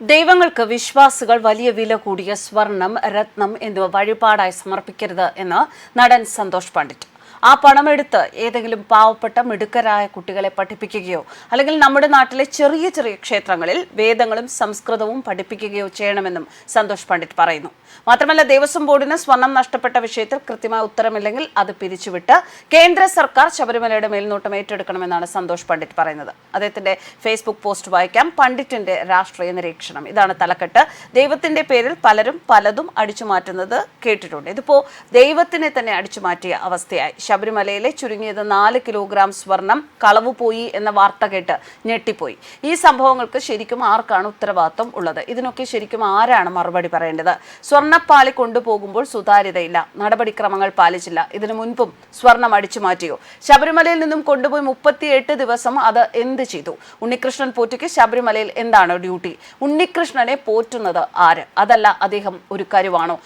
ദൈവങ്ങൾക്ക് വിശ്വാസികൾ വലിയ വില കൂടിയ സ്വർണം രത്നം എന്നിവ വഴിപാടായി സമർപ്പിക്കരുത് എന്ന് നടൻ സന്തോഷ് പണ്ഡിറ്റ്. ആ പണമെടുത്ത് ഏതെങ്കിലും പാവപ്പെട്ട മിടുക്കരായ കുട്ടികളെ പഠിപ്പിക്കുകയോ അല്ലെങ്കിൽ നമ്മുടെ നാട്ടിലെ ചെറിയ ചെറിയ ക്ഷേത്രങ്ങളിൽ വേദങ്ങളും സംസ്കൃതവും പഠിപ്പിക്കുകയോ ചെയ്യണമെന്നും സന്തോഷ് പണ്ഡിറ്റ് പറയുന്നു. മാത്രമല്ല ദേവസ്വം ബോർഡിന് സ്വർണം നഷ്ടപ്പെട്ട വിഷയത്തിൽ കൃത്യമായ ഉത്തരമില്ലെങ്കിൽ അത് പിരിച്ചുവിട്ട് കേന്ദ്ര സർക്കാർ ശബരിമലയുടെ മേൽനോട്ടം ഏറ്റെടുക്കണമെന്നാണ് സന്തോഷ് പണ്ഡിറ്റ് പറയുന്നത്. അദ്ദേഹത്തിന്റെ ഫേസ്ബുക്ക് പോസ്റ്റ് വായിക്കാം. പണ്ഡിറ്റിന്റെ രാഷ്ട്രീയ നിരീക്ഷണം. ഇതാണ് തലക്കെട്ട്. ദൈവത്തിന്റെ പേരിൽ പലരും പലതും അടിച്ചു മാറ്റുന്നത് കേട്ടിട്ടുണ്ട്. ഇതിപ്പോ ദൈവത്തിനെ തന്നെ അടിച്ചു മാറ്റിയ അവസ്ഥയായി ശബരിമലയിലെ ചുരുങ്ങിയത് നാല് കിലോഗ്രാം സ്വർണം കളവുപോയി എന്ന വാർത്ത കേട്ട് ഞെട്ടിപ്പോയി. ഈ സംഭവങ്ങൾക്ക് ശരിക്കും ആർക്കാണ് ഉത്തരവാദിത്വം ഉള്ളത്? ഇതിനൊക്കെ ശരിക്കും ആരാണ് മറുപടി പറയേണ്ടത്? സ്വർണപ്പാളി കൊണ്ടുപോകുമ്പോൾ സുതാര്യതയില്ല നടപടിക്രമങ്ങൾ പാലിച്ചില്ല. ഇതിനു മുൻപും സ്വർണം അടിച്ചു മാറ്റിയോ? ശബരിമലയിൽ നിന്നും കൊണ്ടുപോയി മുപ്പത്തിയെട്ട് ദിവസം അത് എന്ത് ചെയ്തു? ഉണ്ണികൃഷ്ണൻ പോറ്റയ്ക്ക് ശബരിമലയിൽ എന്താണ് ഡ്യൂട്ടി? ഉണ്ണികൃഷ്ണനെ പോറ്റുന്നത് ആര്? അതല്ല അദ്ദേഹം ഒരു കരുവാണോ?